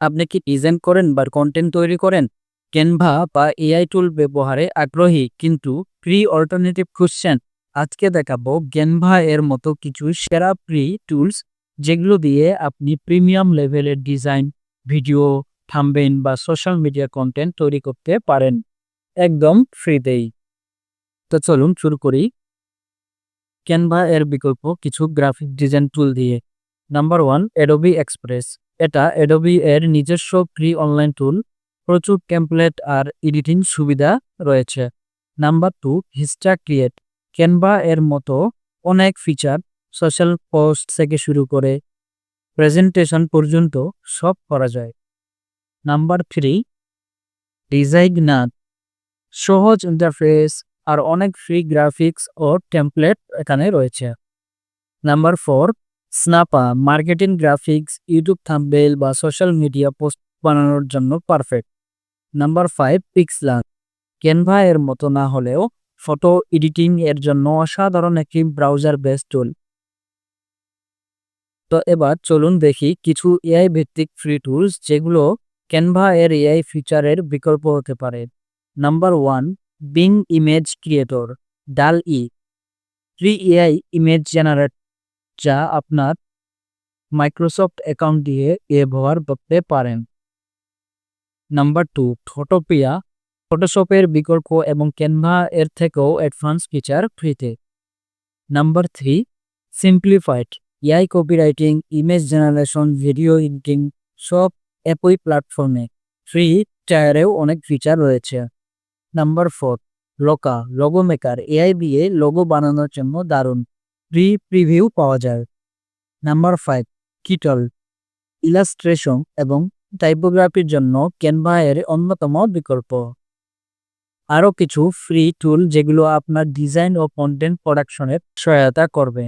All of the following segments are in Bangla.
আপনি কি ডিজাইন করেন বা কন্টেন্ট তৈরি করেন? ক্যানভা বা এআই টুল ব্যবহারে আগ্রহী, কিন্তু প্রি অল্টারনেটিভ খুঁজছেন আজকে দেখাবো ক্যানভা এর মতো কিছু সেরা প্রি টুলস যেগুলো দিয়ে আপনি প্রিমিয়াম লেভেলের ডিজাইন ভিডিও থামবেন বা সোশ্যাল মিডিয়া কন্টেন্ট তৈরি করতে পারেন। একদম ফ্রিতেই তো চলুন শুরু করি। ক্যানভা এর বিকল্প কিছু গ্রাফিক ডিজাইন টুল দিয়ে। নাম্বার ওয়ান অ্যাডোবি এক্সপ্রেস এটা অ্যাডোবি এর নিজস্ব ফ্রি অনলাইন টুল প্রচুর টেমপ্লেট আর এডিটিং সুবিধা রয়েছে। Number two Vista create Canva এর মতো অনেক ফিচার সোশ্যাল পোস্ট থেকে শুরু করে প্রেজেন্টেশন পর্যন্ত সব করা যায়। নাম্বার থ্রি ডিজাইনার সহজ ইন্টারফেস আর অনেক ফ্রি গ্রাফিক্স ও টেমপ্লেট এখানে রয়েছে। Number four Snappa marketing graphics YouTube thumbnail বা সোশ্যাল মিডিয়া পোস্ট বানানোর জন্য perfect number five Pixlr Canva এর মতো না হলেও ফটো এডিটিং এর জন্য অসাধারণ একটি ব্রাউজার বেস টুল তো এবার চলুন দেখি কিছু এআই ভিত্তিক ফ্রি টুলস যেগুলো ক্যানভা এর এআই ফিচারের বিকল্প হতে পারে। Number one Bing image creator DALL E free AI image generate যা আপনার মাইক্রোসফট অ্যাকাউন্ট দিয়ে ব্যবহার করতে পারেন। নাম্বার টু ফটোপিয়া ফটোশপের বিকল্প এবং ক্যানভা এর থেকেও অ্যাডভান্স ফিচার ফ্রিতে number three simplified AI copywriting image generation video editing সব একই প্ল্যাটফর্মে ফ্রি টায়ারেও অনেক ফিচার রয়েছে। নাম্বার ফোর লোকা লোগো মেকার এআই দিয়ে লোগো বানানোর জন্য দারুণ। ফ্রি প্রিভিউ পাওয়া যায়। নাম্বার ফাইভ কিটল ইলাস্ট্রেশন এবং টাইপোগ্রাফির জন্য ক্যানভা এর অন্যতম বিকল্প। আরও কিছু ফ্রি টুল যেগুলো আপনার ডিজাইন ও কন্টেন্ট প্রোডাকশনের সহায়তা করবে।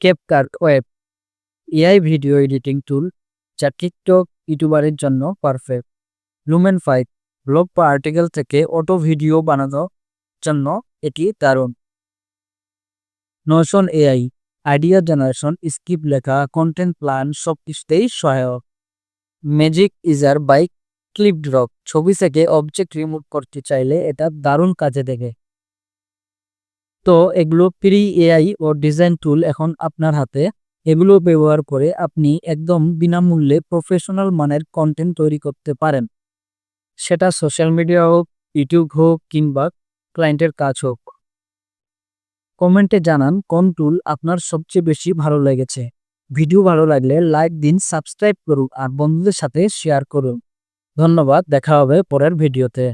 CapCut web AI video editing tool যা টিকটক ইউটিউবারের জন্য পারফেক্ট লুমেন ফাইভ ব্লগ বা আর্টিকেল থেকে অটো ভিডিও বানানোর জন্য এটি দারুণ। Notion AI idea generation script লেখা কন্টেন্ট প্ল্যান সব কিছুতেই সহায়ক magic eraser bike clip drop ছবি থেকে অবজেক্ট রিমুভ করতে চাইলে এটা দারুণ কাজে দেবে। তো এগুলো ফ্রি এআই ও ডিজাইন টুল এখন আপনার হাতে। এগুলো ব্যবহার করে আপনি একদম বিনামূল্যে প্রফেশনাল মানের কন্টেন্ট তৈরি করতে পারেন। সেটা সোশ্যাল মিডিয়া হোক ইউটিউব হোক কিংবা ক্লায়েন্টের কাজ হোক। কমেন্টে জানান কোন টুল আপনার সবচেয়ে বেশি ভালো লেগেছে। ভিডিও ভালো লাগলে লাইক দিন সাবস্ক্রাইব করুন আর বন্ধুদের সাথে শেয়ার করুন। ধন্যবাদ, দেখা হবে পরের ভিডিওতে